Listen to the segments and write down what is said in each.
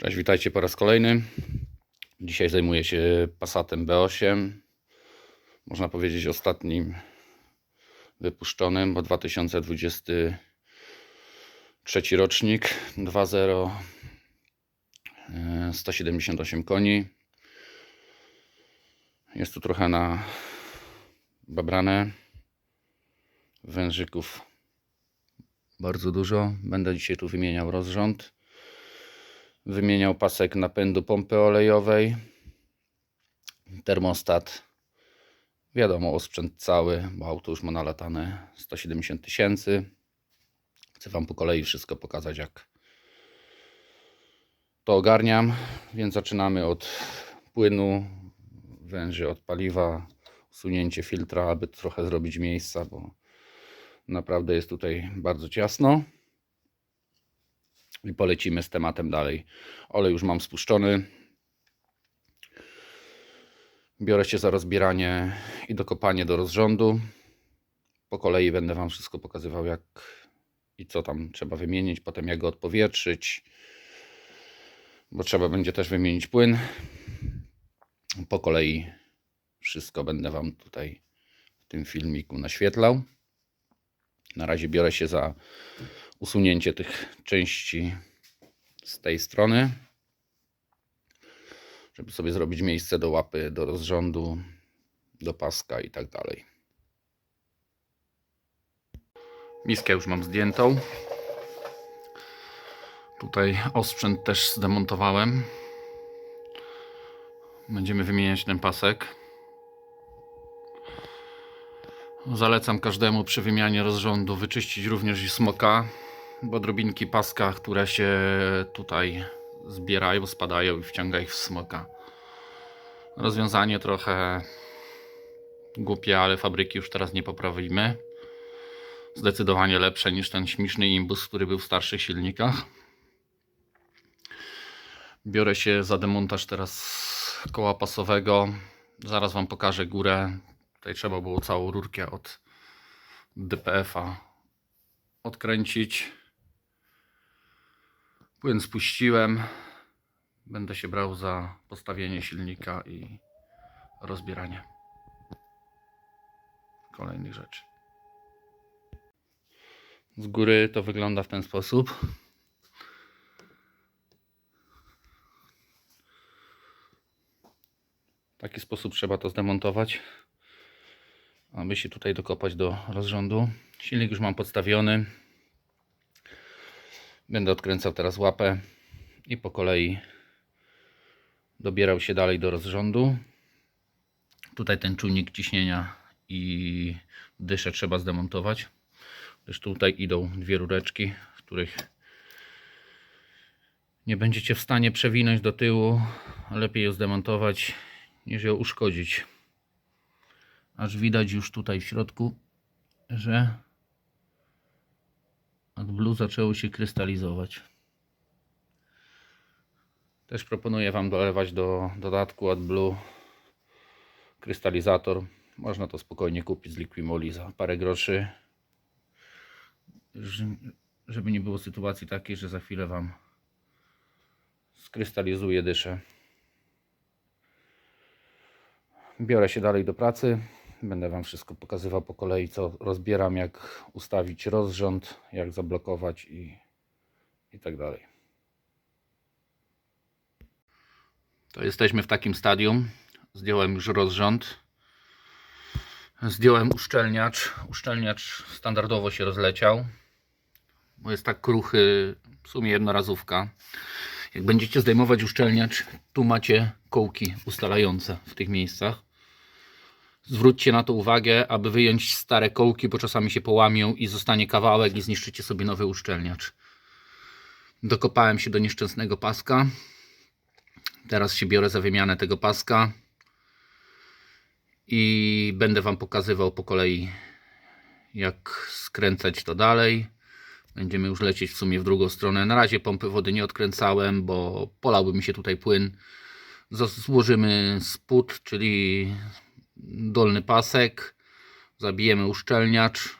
Cześć, witajcie po raz kolejny. Dzisiaj zajmuję się Passatem B8. Można powiedzieć ostatnim wypuszczonym, bo 2023 rocznik 2.0 e, 178 koni. Jest tu trochę na babranę. Wężyków bardzo dużo. Będę dzisiaj tu wymieniał rozrząd wymieniał pasek napędu pompy olejowej, termostat, wiadomo, osprzęt cały, bo auto już ma nalatane 170 tysięcy. Chcę Wam po kolei wszystko pokazać, jak to ogarniam, więc zaczynamy od płynu, węży od paliwa, usunięcie filtra, aby trochę zrobić miejsca, bo naprawdę jest tutaj bardzo ciasno i polecimy z tematem dalej. Olej już mam spuszczony. Biorę się za rozbieranie i dokopanie do rozrządu. Po kolei będę Wam wszystko pokazywał, jak i co tam trzeba wymienić, potem jak go odpowietrzyć, bo trzeba będzie też wymienić płyn. Po kolei wszystko będę Wam tutaj w tym filmiku naświetlał. Na razie biorę się za usunięcie tych części z tej strony, żeby sobie zrobić miejsce do łapy, do rozrządu, do paska i tak dalej. Miskę już mam zdjętą. Tutaj osprzęt też zdemontowałem. Będziemy wymieniać ten pasek. Zalecam każdemu przy wymianie rozrządu wyczyścić również i smoka, bo drobinki paska, które się tutaj zbierają, spadają i wciąga ich w smoka. Rozwiązanie trochę głupie, ale fabryki już teraz nie poprawimy. Zdecydowanie lepsze niż ten śmieszny imbus, który był w starszych silnikach. Biorę się za demontaż teraz koła pasowego. Zaraz Wam pokażę górę. Tutaj trzeba było całą rurkę od DPF-a odkręcić. Płyn spuściłem. Będę się brał za postawienie silnika i rozbieranie kolejnych rzeczy. Z góry to wygląda w ten sposób. W taki sposób trzeba to zdemontować, aby się tutaj dokopać do rozrządu. Silnik już mam podstawiony. Będę odkręcał teraz łapę i po kolei dobierał się dalej do rozrządu. Tutaj ten czujnik ciśnienia i dyszę trzeba zdemontować. Gdyż tutaj idą dwie rureczki, których nie będziecie w stanie przewinąć do tyłu. Lepiej ją zdemontować niż ją uszkodzić. Aż widać już tutaj w środku, że AdBlue zaczęło się krystalizować. Też proponuję Wam dolewać do dodatku AdBlue krystalizator. Można to spokojnie kupić z Liquimoli za parę groszy. Żeby nie było sytuacji takiej, że za chwilę Wam skrystalizuje dyszę. Biorę się dalej do pracy. Będę Wam wszystko pokazywał po kolei, co rozbieram, jak ustawić rozrząd, jak zablokować i, i tak dalej. To jesteśmy w takim stadium. Zdjąłem już rozrząd. Zdjąłem uszczelniacz. Uszczelniacz standardowo się rozleciał, bo jest tak kruchy, w sumie jednorazówka. Jak będziecie zdejmować uszczelniacz, tu macie kołki ustalające w tych miejscach. Zwróćcie na to uwagę, aby wyjąć stare kołki, bo czasami się połamią i zostanie kawałek i zniszczycie sobie nowy uszczelniacz. Dokopałem się do nieszczęsnego paska. Teraz się biorę za wymianę tego paska i będę Wam pokazywał po kolei, jak skręcać to dalej. Będziemy już lecieć w sumie w drugą stronę. Na razie pompy wody nie odkręcałem, bo polałby mi się tutaj płyn. Złożymy spód, czyli dolny pasek. Zabijemy uszczelniacz.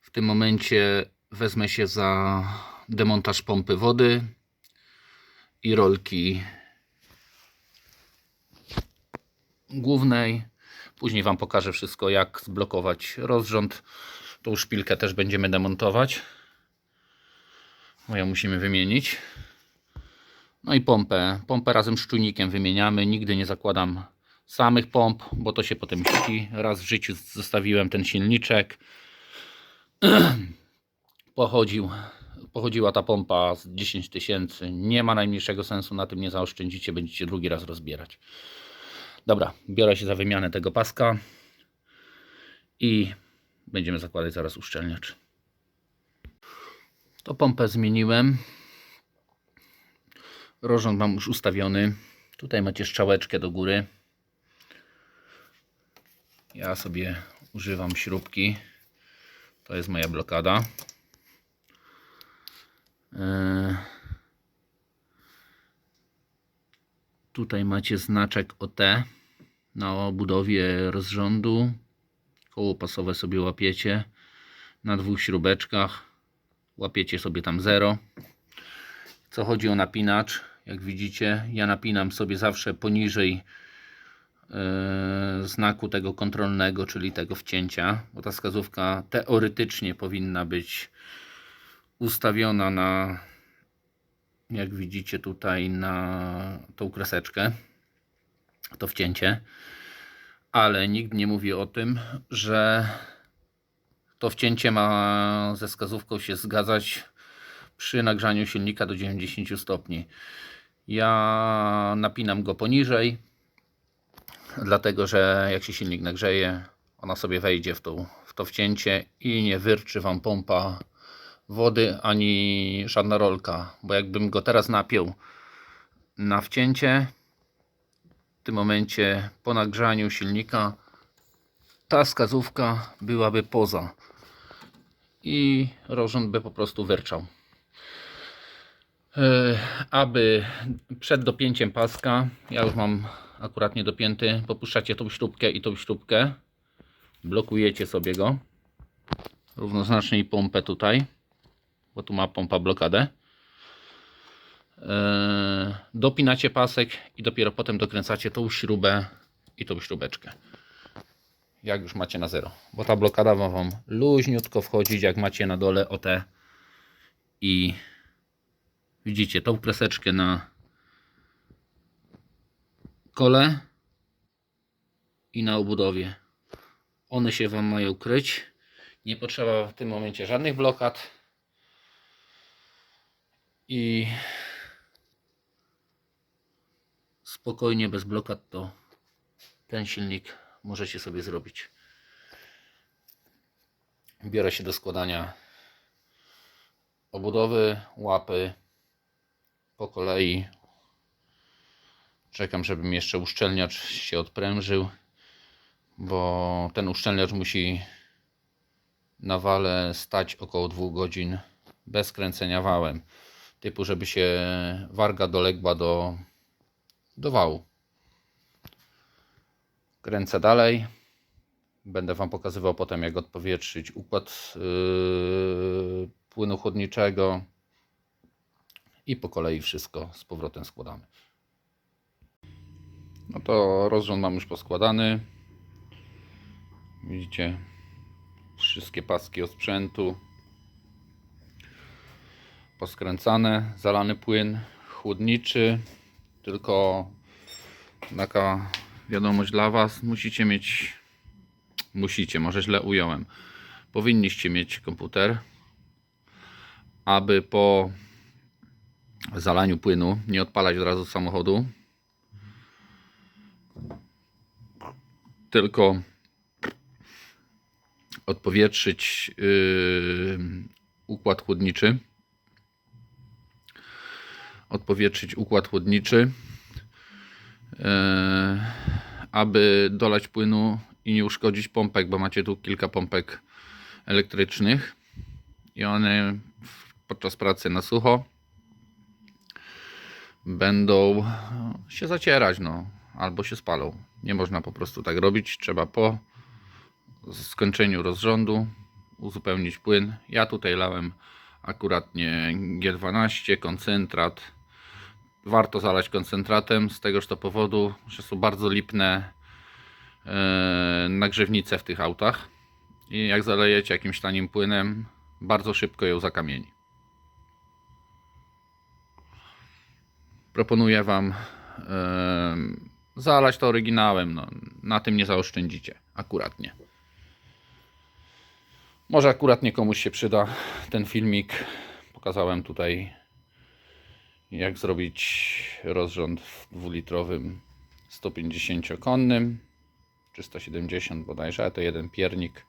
W tym momencie wezmę się za demontaż pompy wody i rolki głównej. Później Wam pokażę wszystko, jak zblokować rozrząd. Tą szpilkę też będziemy demontować. Bo ją musimy wymienić. No i pompę. Pompę razem z czujnikiem wymieniamy. Nigdy nie zakładam samych pomp, bo to się potem ści. Raz w życiu zostawiłem ten silniczek. Pochodził, pochodziła ta pompa z 10 tysięcy. Nie ma najmniejszego sensu, na tym nie zaoszczędzicie, będziecie drugi raz rozbierać. Dobra, biorę się za wymianę tego paska i będziemy zakładać zaraz uszczelniacz. To pompę zmieniłem. Rozrząd mam już ustawiony. Tutaj macie strzałeczkę do góry. Ja sobie używam śrubki. To jest moja blokada. Eee, Tutaj macie znaczek OT na obudowie rozrządu. Koło pasowe sobie łapiecie na dwóch śrubeczkach. Łapiecie sobie tam 0. Co chodzi o napinacz, jak widzicie, ja napinam sobie zawsze poniżej e, znaku tego kontrolnego, czyli tego wcięcia, bo ta wskazówka teoretycznie powinna być ustawiona na jak widzicie tutaj na tą kreseczkę to wcięcie ale nikt nie mówi o tym, że to wcięcie ma ze wskazówką się zgadzać przy nagrzaniu silnika do 90 stopni. Ja napinam go poniżej, dlatego że jak się silnik nagrzeje, ona sobie wejdzie w, tą, w to wcięcie i nie wyrczy Wam pompa wody ani żadna rolka, bo jakbym go teraz napiął na wcięcie, w tym momencie po nagrzaniu silnika ta wskazówka byłaby poza i rozrząd by po prostu wyrczał. E, Aby przed dopięciem paska, ja już mam akurat nie dopięty, popuszczacie tą śrubkę i tą śrubkę, blokujecie sobie go, równoznacznie i pompę tutaj, bo tu ma pompa blokadę. Eee, dopinacie pasek i dopiero potem dokręcacie tą śrubę i tą śrubeczkę. Jak już macie na zero. Bo ta blokada ma Wam luźniutko wchodzić, jak macie na dole OT i widzicie tą kreseczkę na kole i na obudowie. One się Wam mają kryć. Nie potrzeba w tym momencie żadnych blokad. I spokojnie, bez blokad, to ten silnik możecie sobie zrobić. Biorę się do składania obudowy, łapy po kolei. Czekam, żeby mi jeszcze uszczelniacz się odprężył, bo ten uszczelniacz musi na wale stać około 2 godzin bez kręcenia wałem. Typu, żeby się warga doległa do do wału. Kręcę dalej. Będę Wam pokazywał potem, jak odpowietrzyć układ yy, płynu chłodniczego i po kolei wszystko z powrotem składamy. No to rozrząd mam już poskładany. Widzicie wszystkie paski osprzętu poskręcane, zalany płyn chłodniczy tylko taka wiadomość dla Was. Musicie mieć, musicie, może źle ująłem. Powinniście mieć komputer, aby po zalaniu płynu nie odpalać od razu samochodu. Tylko odpowietrzyć yy, układ chłodniczy odpowietrzyć układ chłodniczy, e, aby dolać płynu i nie uszkodzić pompek, bo macie tu kilka pompek elektrycznych i one podczas pracy na sucho będą się zacierać, no, albo się spalą. Nie można po prostu tak robić, trzeba po skończeniu rozrządu uzupełnić płyn. Ja tutaj lałem akuratnie G12, koncentrat warto zalać koncentratem z tegoż to powodu, że są bardzo lipne e, nagrzewnice w tych autach i jak zalejecie jakimś tanim płynem, bardzo szybko ją zakamieni. Proponuję Wam e, zalać to oryginałem. No, na tym nie zaoszczędzicie. Akurat nie. Może akurat nie komuś się przyda ten filmik. Pokazałem tutaj, jak zrobić rozrząd w dwulitrowym 150-konnym. 370 bodajże, ale to jeden piernik.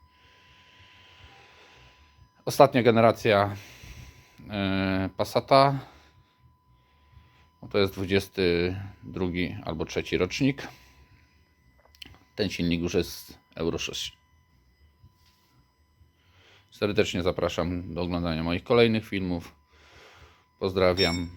Ostatnia generacja e, Passata. No to jest 22 albo 3 rocznik. Ten silnik już jest Euro 6. Serdecznie zapraszam do oglądania moich kolejnych filmów. Pozdrawiam.